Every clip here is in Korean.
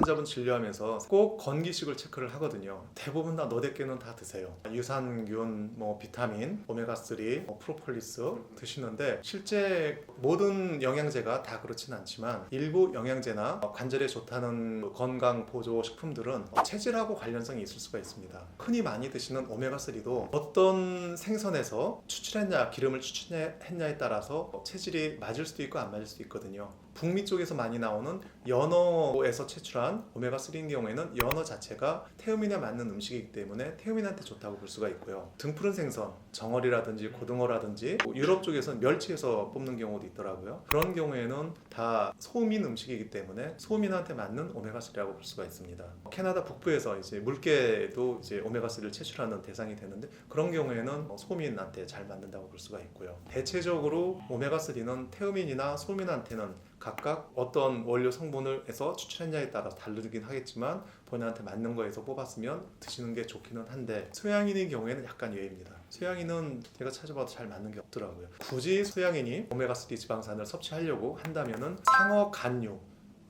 환자분 진료하면서 꼭 건기식을 체크를 하거든요. 대부분 다 너댓개는 다 드세요. 유산균, 뭐 비타민, 오메가3, 뭐 프로폴리스 드시는데 실제 모든 영양제가 다 그렇진 않지만 일부 영양제나 관절에 좋다는 건강 보조 식품들은 체질하고 관련성이 있을 수가 있습니다. 흔히 많이 드시는 오메가3도 어떤 생선에서 추출했냐, 기름을 추출했냐에 따라서 체질이 맞을 수도 있고 안 맞을 수도 있거든요. 북미 쪽에서 많이 나오는 연어에서 채출한 오메가3인 경우에는 연어 자체가 태음인에 맞는 음식이기 때문에 태음인한테 좋다고 볼 수가 있고요. 등푸른 생선, 정어리라든지 고등어라든지 뭐 유럽 쪽에서는 멸치에서 뽑는 경우도 있더라고요. 그런 경우에는 다 소음인 음식이기 때문에 소음인한테 맞는 오메가3라고 볼 수가 있습니다. 캐나다 북부에서 이제 물개도 이제 오메가3를 채출하는 대상이 되는데 그런 경우에는 뭐 소음인한테 잘 맞는다고 볼 수가 있고요. 대체적으로 오메가3는 태음인이나 소음인한테는 각각 어떤 원료 성분을 해서 추출했냐에 따라 다르긴 하겠지만 본인한테 맞는 거에서 뽑았으면 드시는 게 좋기는 한데 소양인의 경우에는 약간 예외입니다. 소양인은 제가 찾아봐도 잘 맞는 게 없더라고요. 굳이 소양인이 오메가3 지방산을 섭취하려고 한다면은 상어 간류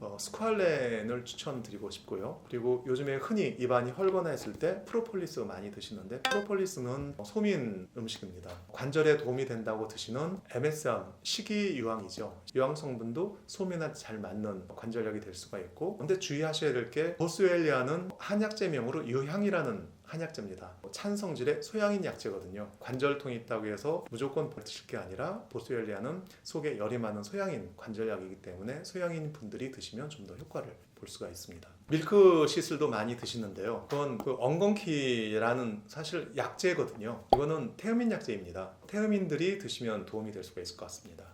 어, 스ኳ렌을 추천드리고 싶고요. 그리고 요즘에 흔히 입안이 헐거나 했을 때 프로폴리스 많이 드시는데 프로폴리스는 소민 음식입니다. 관절에 도움이 된다고 드시는 MSM 식이유황이죠. 유황 성분도 소민한테 잘 맞는 관절약이 될 수가 있고 근데 주의하셔야 될 게 보스웰리아는 한약제명으로 유향이라는 한약제입니다. 찬성질의 소양인 약제거든요. 관절통이 있다고 해서 무조건 드실 게 아니라 보스웰리아는 속에 열이 많은 소양인 관절약이기 때문에 소양인 분들이 드시면 좀 더 효과를 볼 수가 있습니다. 밀크 시슬도 많이 드시는데요. 그건 그 엉겅퀴라는 사실 약제거든요. 이거는 태음인 약제입니다. 태음인들이 드시면 도움이 될 수가 있을 것 같습니다.